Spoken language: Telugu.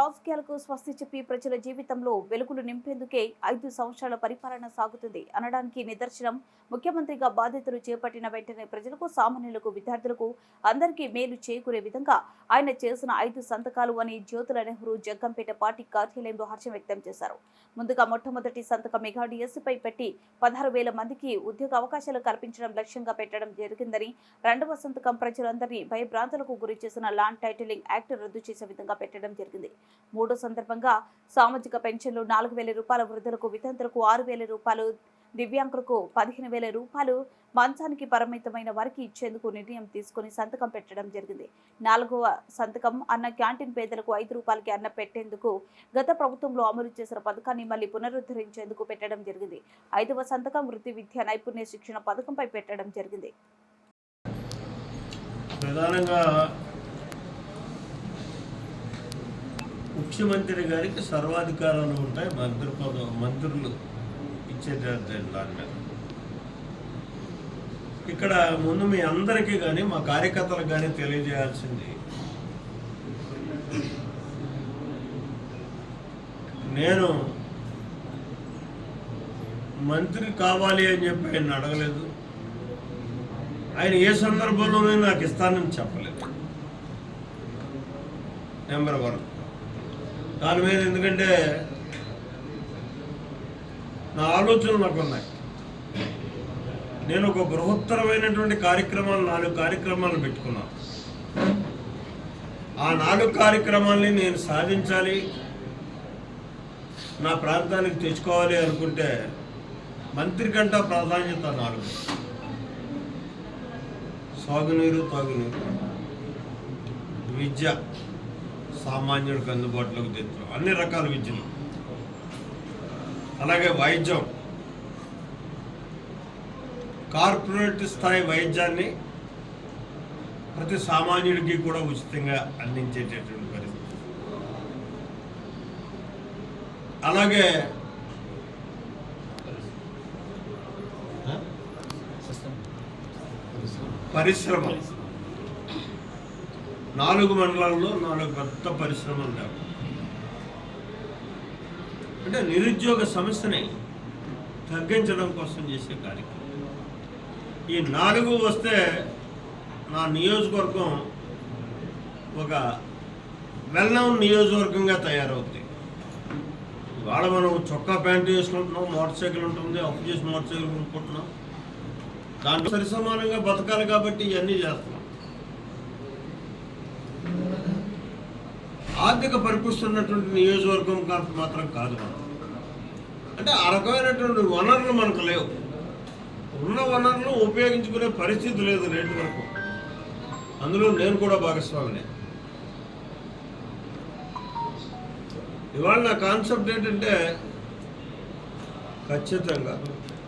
రాజకీయాలకు స్వస్తి చెప్పి ప్రజల జీవితంలో వెలుగులు నింపేందుకే ఐదు సంవత్సరాల పరిపాలన సాగుతుంది. అనడానికి నిదర్శనం ముఖ్యమంత్రిగా బాధ్యతలు చేపట్టిన వెంటనే ప్రజలకు సామాన్యులకు విద్యార్థులకు అందరికీ మేలు చేకూరే విధంగా ఆయన చేసిన ఐదు సంతకాలు అని జ్యోతుల నెహ్రూ జగ్గంపేట పార్టీ కార్యాలయంలో హర్షం వ్యక్తం చేశారు. ముందుగా మొట్టమొదటి సంతకం మెగా డిఎస్సీపై పెట్టి పదహారు వేల మందికి ఉద్యోగ అవకాశాలు కల్పించడం లక్ష్యంగా పెట్టడం జరిగిందని రెండవ సంతకం ప్రజలందరినీ భయభ్రాంతులకు గురి చేసిన ల్యాండ్ టైటిలింగ్ యాక్ట్ రద్దు చేసే విధంగా పెట్టడం జరిగింది. మూడో సందర్భంగా సామాజిక పెన్షన్లు నాలుగు వేల రూపాయల వృద్ధులకు వితంతులకు ఆరు వేల రూపాయలు దివ్యాంగులకు పదిహేను వేల రూపాయలు మంచానికి పరిమితమైన వారికి ఇచ్చేందుకు నిర్ణయం తీసుకుని సంతకం పెట్టడం జరిగింది. నాలుగవ సంతకం అన్న క్యాంటీన్ పేదలకు ఐదు రూపాయలకి అన్న పెట్టేందుకు గత ప్రభుత్వంలో అమలు చేసిన పథకాన్ని మళ్ళీ పునరుద్ధరించేందుకు పెట్టడం జరిగింది. ఐదవ సంతకం వృత్తి విద్య నైపుణ్య శిక్షణ పథకంపై పెట్టడం జరిగింది. ప్రధానంగా ముఖ్యమంత్రి గారికి సర్వాధికారాలు ఉంటాయి మంత్రి పదం మంత్రులు ఇచ్చేటట్టు దాని మీద. ఇక్కడ ముందు మీ అందరికీ కానీ మా కార్యకర్తలకు కానీ తెలియజేయాల్సింది నేను మంత్రి కావాలి అని చెప్పి ఆయన అడగలేదు. ఆయన ఏ సందర్భంలోనూ నాకు ఇస్తానని చెప్పలేదు. Number one. దాని మీద ఎందుకంటే నా ఆలోచనలు నాకు ఉన్నాయి నేను ఒక బృహత్తరమైనటువంటి కార్యక్రమాలు నాలుగు కార్యక్రమాలు పెట్టుకున్నాను. ఆ నాలుగు కార్యక్రమాల్ని నేను సాధించాలి నా ప్రాంతానికి తెచ్చుకోవాలి అనుకుంటే మంత్రి కంట ప్రాధాన్యత నాలుగు. సాగునీరు తాగునీరు విద్య. సామాన్యుడికి అందుబాటులోకి తెచ్చు అన్ని రకాల విద్యలు. అలాగే వైద్యం. కార్పొరేట్ స్థాయి వైద్యాన్ని ప్రతి సామాన్యుడికి కూడా ఉచితంగా అందించేటటువంటి పరిస్థితి. అలాగే పరిశ్రమ. నాలుగు మండలాల్లో నాలుగు పెద్ద పరిశ్రమలు లేవు. అంటే నిరుద్యోగ సమస్యని తగ్గించడం కోసం చేసే కార్యక్రమం. ఈ నాలుగు వస్తే నా నియోజకవర్గం ఒక వెల్ నౌన్ నియోజకవర్గంగా తయారవుతుంది ఇవాళ మనం చొక్కా ప్యాంటు వేసుకుంటున్నాం మోటార్ సైకిల్ ఉంటుంది అప్పు చేసి మోటార్ సైకిల్ కొనుక్కుంటున్నాం. దాంట్లో సరిసమానంగా బతకాలి కాబట్టి ఇవన్నీ చేస్తున్నాం. ఆర్థిక పరిపుస్తున్నటువంటి నియోజకవర్గం కాదు మాత్రం కాదు మనం. అంటే ఆ రకమైనటువంటి వనరులు మనకు లేవు. ఉన్న వనరులు ఉపయోగించుకునే పరిస్థితి లేదు నేటి వరకు. అందులో నేను కూడా భాగస్వామినే. ఇవాళ నా కాన్సెప్ట్ ఏంటంటే ఖచ్చితంగా